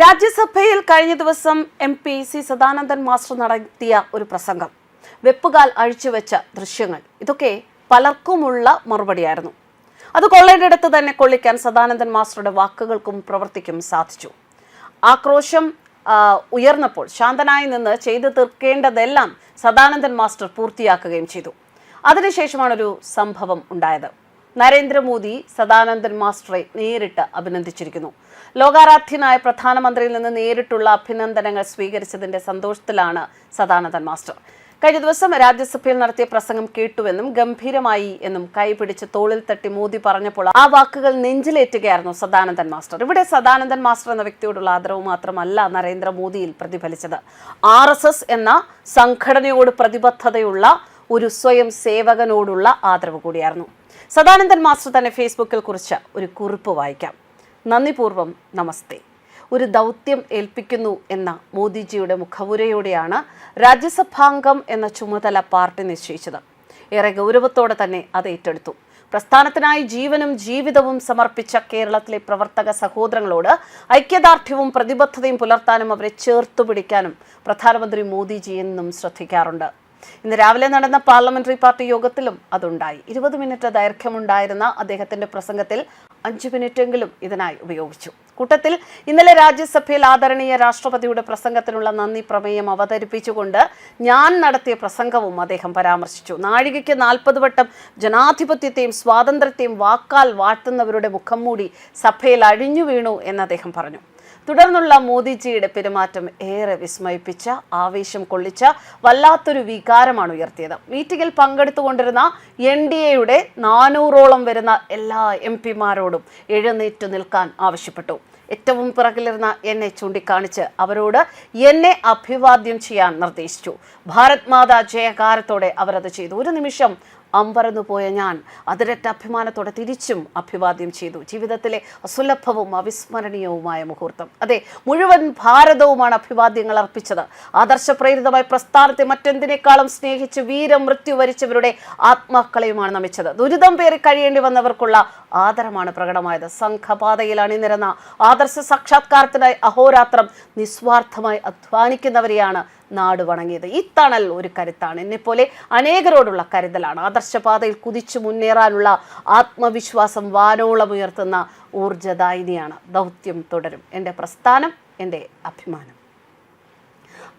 രാജ്യസഭയിൽ കഴിഞ്ഞ ദിവസം M P C Sadanandan master നടത്തിയ ഒരു പ്രസംഗം. വെപ്പുകാൽ അഴിച്ചുവെച്ച ദൃശ്യങ്ങൾ. ഇതൊക്കെ പലർക്കുമുള്ള മറുപടിയായിരുന്നു. അത് കൊള്ളേണ്ടിടത്ത് തന്നെ കൊള്ളിക്കാൻ സദാനന്ദൻ മാസ്റ്ററുടെ വാക്കുകൾക്കും പ്രവർത്തിക്കും സാധിച്ചു. ആക്രോശം ഉയർന്നപ്പോൾ ശാന്തനായി നിന്ന് ചെയ്തു തീർക്കേണ്ടതെല്ലാം സദാനന്ദൻ മാസ്റ്റർ പൂർത്തിയാക്കുകയും ചെയ്തു. അതിനുശേഷമാണ് ഒരു സംഭവം ഉണ്ടായത്. നരേന്ദ്രമോദി സദാനന്ദൻ മാസ്റ്ററെ നേരിട്ട് അഭിനന്ദിച്ചിരിക്കുന്നു. ലോകാരാധ്യനായ പ്രധാനമന്ത്രിയിൽ നിന്ന് നേരിട്ടുള്ള അഭിനന്ദനങ്ങൾ സ്വീകരിച്ചതിന്റെ സന്തോഷത്തിലാണ് സദാനന്ദൻ മാസ്റ്റർ. കഴിഞ്ഞ ദിവസം രാജ്യസഭയിൽ നടത്തിയ പ്രസംഗം കേട്ടുവെന്നും ഗംഭീരമായി എന്നും കൈപിടിച്ച് തോളിൽ തട്ടി മോദി പറഞ്ഞപ്പോൾ ആ വാക്കുകൾ നെഞ്ചിലേറ്റുകയായിരുന്നു സദാനന്ദൻ മാസ്റ്റർ. ഇവിടെ സദാനന്ദൻ മാസ്റ്റർ എന്ന വ്യക്തിയോടുള്ള ആദരവ് മാത്രമല്ല നരേന്ദ്രമോദിയിൽ പ്രതിഫലിച്ചത്. ആർ എന്ന സംഘടനയോട് പ്രതിബദ്ധതയുള്ള ഒരു സ്വയം സേവകനോടുള്ള ആദരവ് കൂടിയായിരുന്നു. സദാനന്ദൻ മാസ്റ്റർ തന്നെ ഫേസ്ബുക്കിൽ കുറിച്ച ഒരു കുറിപ്പ് വായിക്കാം. നന്ദിപൂർവം നമസ്തേ. ഒരു ദൗത്യം ഏൽപ്പിക്കുന്നു എന്ന മോദിജിയുടെ മുഖവുരയോടെയാണ് രാജ്യസഭാംഗം എന്ന ചുമതല പാർട്ടി നിശ്ചയിച്ചത്. ഏറെ ഗൗരവത്തോടെ തന്നെ അത് ഏറ്റെടുത്തു. പ്രസ്ഥാനത്തിനായി ജീവനും ജീവിതവും സമർപ്പിച്ച കേരളത്തിലെ പ്രവർത്തക സഹോദരങ്ങളോട് ഐക്യദാർഢ്യവും പ്രതിബദ്ധതയും പുലർത്താനും അവരെ ചേർത്തു പിടിക്കാനും പ്രധാനമന്ത്രി മോദിജി എന്നും ശ്രദ്ധിക്കാറുണ്ട്. ഇന്ന് രാവിലെ നടന്ന പാർലമെന്ററി പാർട്ടി യോഗത്തിലും അതുണ്ടായി. ഇരുപത് മിനിറ്റ് ദൈർഘ്യമുണ്ടായിരുന്ന അദ്ദേഹത്തിന്റെ പ്രസംഗത്തിൽ അഞ്ചു മിനിറ്റെങ്കിലും ഇതിനായി ഉപയോഗിച്ചു. കൂട്ടത്തിൽ ഇന്നലെ രാജ്യസഭയിൽ ആദരണീയ രാഷ്ട്രപതിയുടെ പ്രസംഗത്തിനുള്ള നന്ദി പ്രമേയം അവതരിപ്പിച്ചുകൊണ്ട് ഞാൻ നടത്തിയ പ്രസംഗവും അദ്ദേഹം പരാമർശിച്ചു. നാഴികയ്ക്ക് നാൽപ്പത് വട്ടം ജനാധിപത്യത്തെയും സ്വാതന്ത്ര്യത്തെയും വാക്കാൽ വാഴ്ത്തുന്നവരുടെ മുഖം മൂടി സഭയിൽ അഴിഞ്ഞു വീണു എന്ന് അദ്ദേഹം പറഞ്ഞു. തുടർന്നുള്ള മോദിജിയുടെ പെരുമാറ്റം ഏറെ വിസ്മയിപ്പിച്ച ആവേശം കൊള്ളിച്ച വല്ലാത്തൊരു വികാരമാണ് ഉയർത്തിയത്. മീറ്റിംഗിൽ പങ്കെടുത്തുകൊണ്ടിരുന്ന എൻ ഡി എയുടെ നാനൂറോളം വരുന്ന എല്ലാ എം പിമാരോടും എഴുന്നേറ്റു നിൽക്കാൻ ആവശ്യപ്പെട്ടു. ഏറ്റവും പിറകിലിരുന്ന എന്നെ ചൂണ്ടിക്കാണിച്ച് അവരോട് എന്നെ അഭിവാദ്യം ചെയ്യാൻ നിർദ്ദേശിച്ചു. ഭാരത് മാതാ ജയകാരത്തോടെ അവരത് ചെയ്തു. ഒരു നിമിഷം അമ്പരന്നു പോയ ഞാൻ അതിരറ്റ അഭിമാനത്തോടെ തിരിച്ചും അഭിവാദ്യം ചെയ്തു. ജീവിതത്തിലെ അസുലഭവും അവിസ്മരണീയവുമായ മുഹൂർത്തം. അതെ മുഴുവൻ ഭാരതവുമാണ് അഭിവാദ്യങ്ങൾ അർപ്പിച്ചത്. ആദർശപ്രേരിതമായ പ്രസ്ഥാനത്തെ മറ്റെന്തിനേക്കാളും സ്നേഹിച്ച് വീരമൃത്യു വരിച്ചവരുടെ ആത്മാക്കളെയുമാണ് നമിച്ചത്. ദുരിതം പേറി കഴിയേണ്ടി വന്നവർക്കുള്ള ആദരമാണ് പ്രകടമായത്. സംഘപാതയിൽ അണിനിരന്ന ആദർശ സാക്ഷാത്കാരത്തിനായി അഹോരാത്രം നിസ്വാർത്ഥമായി അധ്വാനിക്കുന്നവരെയാണ് നാട് വണങ്ങിയത്. ഈ തണൽ ഒരു കരുത്താണ്. എന്നെപ്പോലെ അനേകരോടുള്ള കരുതലാണ്. ആദർശപാതയിൽ കുതിച്ചു മുന്നേറാനുള്ള ആത്മവിശ്വാസം വാനോളം ഉയർത്തുന്ന ഊർജദായിനിയാണ് ദൗത്യം തുടരും. എന്റെ പ്രസ്ഥാനം എന്റെ അഭിമാനം.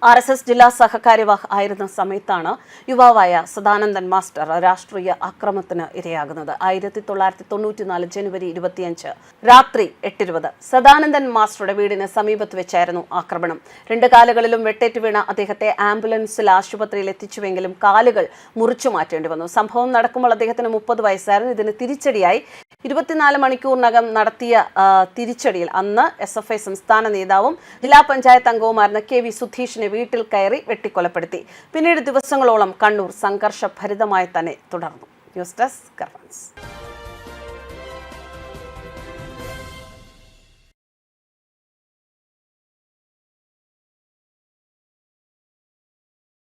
ആർ എസ് എസ് ജില്ലാ സഹകാര്യവാഹ് ആയിരുന്ന സമയത്താണ് യുവാവായ സദാനന്ദൻ മാസ്റ്റർ രാഷ്ട്രീയ അക്രമത്തിന് ഇരയാകുന്നത്. ആയിരത്തി തൊള്ളായിരത്തി തൊണ്ണൂറ്റിനാല് ജനുവരി ഇരുപത്തിയഞ്ച് രാത്രി എട്ടിരുപത് സദാനന്ദൻ മാസ്റ്ററുടെ വീടിന് സമീപത്ത് വെച്ചായിരുന്നു ആക്രമണം. രണ്ട് കാലുകളിലും വെട്ടേറ്റ് വീണ അദ്ദേഹത്തെ ആംബുലൻസിൽ ആശുപത്രിയിൽ എത്തിച്ചുവെങ്കിലും കാലുകൾ മുറിച്ചു മാറ്റേണ്ടി വന്നു. സംഭവം നടക്കുമ്പോൾ അദ്ദേഹത്തിന് മുപ്പത് വയസ്സായിരുന്നു. ഇതിന് തിരിച്ചടിയായി ഇരുപത്തിനാല് മണിക്കൂറിനകം നടത്തിയ തിരിച്ചടിയിൽ അന്ന് എസ് എഫ് ഐ സംസ്ഥാന നേതാവും ജില്ലാ പഞ്ചായത്ത് അംഗവുമായിരുന്ന കെ വി സുധീഷിനെ വീട്ടിൽ കയറി വെട്ടിക്കൊലപ്പെടുത്തി. പിന്നീട് ദിവസങ്ങളോളം കണ്ണൂർ സംഘർഷഭരിതമായി തന്നെ തുടർന്നു. News desk കർവൻസ്